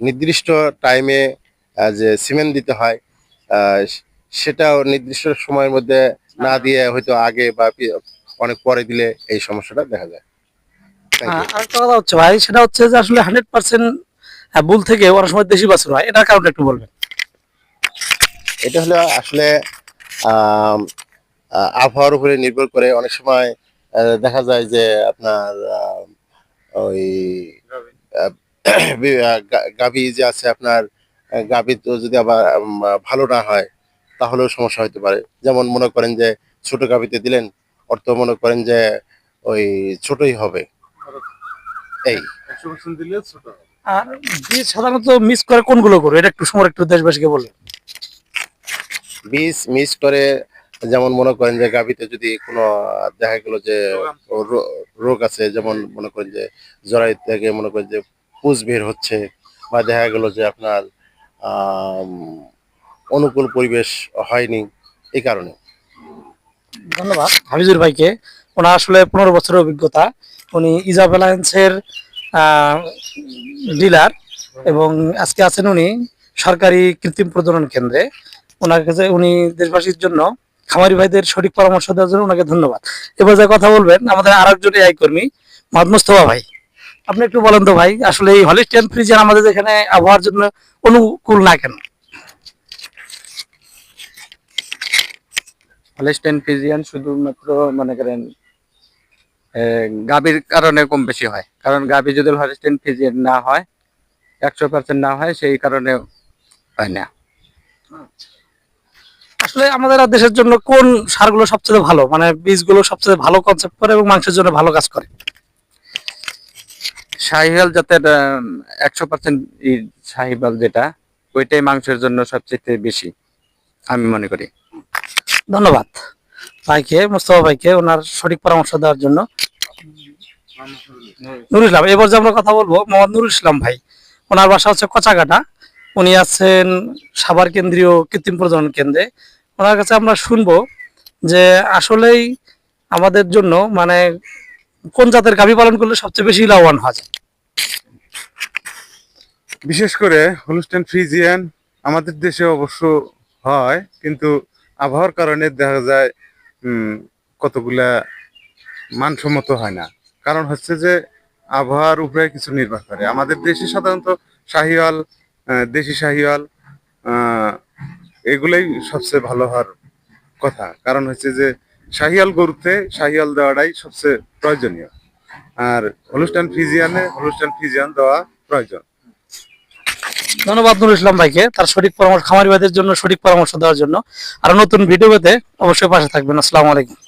নির্দিষ্ট টাইমে যে সিমেন্ট দিতে হয় সেটাও নির্দিষ্ট সময়ের মধ্যে না দিয়ে হয়তো আগে বা অনেক পরে দিলে এই সমস্যাটা দেখা যায়। Thank you. আহ, আরেকটা কথা হচ্ছে ভাই সেটা হচ্ছে যে আসলে হান্ড্রেড পার্সেন্ট ভুল থেকে অনেক সময় দেশি বাছুর হয়। এটার কারণটা একটু বলবেন। এটা হলো আসলে আহ, আবহাওয়ার উপরে নির্ভর করে। অনেক সময় দেখা যায় যে আপনার ওই গাভী যে আছে আপনার গাভী তো যদি আবার ভালো না হয় তাহলেও সমস্যা হতে পারে। যেমন মনে করেন যে ছোট গাভীতে দিলেন অর্থ মনে করেন যে ওই ছোটই হবে। এই। আর বীজ সাধারণত মিস করে কোনগুলো করো? এটা একটু সময় একটু দেশবাসীকে বলবেন বীজ মিস করে যেমন মনে করেন যে গাভীতে যদি কোনো দেখা গেল যে রো- রোগ আছে যেমন মনে করেন যে জরাই থেকে মনে করেন যে পুষ বের হচ্ছে বা দেখা গেল যে আপনার অনুকূল পরিবেশ হয়নি এই কারণে। ধন্যবাদ। হাফিজুর ভাইকে, ওনার আসলে পনেরো বছরের অভিজ্ঞতা। উনি ইজাব অ্যালায়েন্সের ডিলার এবং আজকে আছেন উনি সরকারি কৃত্রিম প্রজনন কেন্দ্রে। ওনার কাছে উনি দেশবাসীর জন্য, খামারি ভাইদের সঠিক পরামর্শ দেওয়ার জন্য ওনাকে ধন্যবাদ। এবার যে কথা বলবেন, আমাদের আরেকজন এআই কর্মী মোহাম্মদ মোস্তফা ভাই। আপনি একটু বলেন তো ভাই আসলে এই হলিস্টিয়ান ফ্রিজার আমাদের এখানে আবহাওয়ার জন্য অনুকূল না কেন? হলিস্টাইন ফিজিয়ান শুধুমাত্র মনে করেন গাভীর কারণে কম বেশি হয়। কারণ গাভী যদি হলিস্টাইন ফিজিয়ান না হয় একশো পার্সেন্ট না হয় সেই কারণে হয় না। আসলে আমাদের দেশের জন্য কোন সারগুলো সবচেয়ে ভালো? মানে বীজগুলো সবচেয়ে ভালো কনসেপ্ট করে এবং মাংসের জন্য ভালো কাজ করে? শাহিওয়াল জাতের একশো পার্সেন্ট শাহিওয়াল যেটা, ওইটাই মাংসের জন্য সবচেয়ে বেশি, আমি মনে করি। ধন্যবাদ। ভাইকে, মুস্তফা ভাইকে ওনার সঠিক পরামর্শ দেওয়ার জন্য। নুরুল ইসলাম এবার যে আমরা কথা বলব মোহাম্মদ নুরুল ইসলাম ভাই। ওনার বাসা হচ্ছে কচাকাটা উনি আছেন সাভার কেন্দ্রীয় কৃত্রিম প্রজনন কেন্দ্রে। ওনার কাছে আমরা শুনব যে আসলেই আমাদের জন্য মানে কোন জাতের গাভী পালন করলে সবচেয়ে বেশি লাভবান হওয়া যায়? বিশেষ করে হলস্টেন ফ্রিজিয়ান আমাদের দেশে অবশ্য হয়, কিন্তু আবহাওয়ার কারণে দেখা যায় কতগুলা মানসম্মত হয় না। কারণ হচ্ছে যে, আবহাওয়ার উপরে কিছু নির্ভর করে। আমাদের দেশে সাধারণত শাহিওয়াল দেশি শাহিওয়াল এগুলোই সবচেয়ে ভালো হওয়ার কথা। কারণ হচ্ছে যে শাহিয়াল গরুতে শাহিয়াল দেওয়াটাই সবচেয়ে প্রয়োজনীয়। আর অনুষ্ঠান ফিজিয়ানে অনুষ্ঠান ফিজিয়ান দেওয়া প্রয়োজন। ধন্যবাদ নুরুল ইসলাম ভাইকে তার সঠিক পরামর্শ খামারিবাদের জন্য সঠিক পরামর্শ দেওয়ার জন্য। আর নতুন ভিডিওতে অবশ্যই পাশে থাকবেন। আসসালামু আলাইকুম।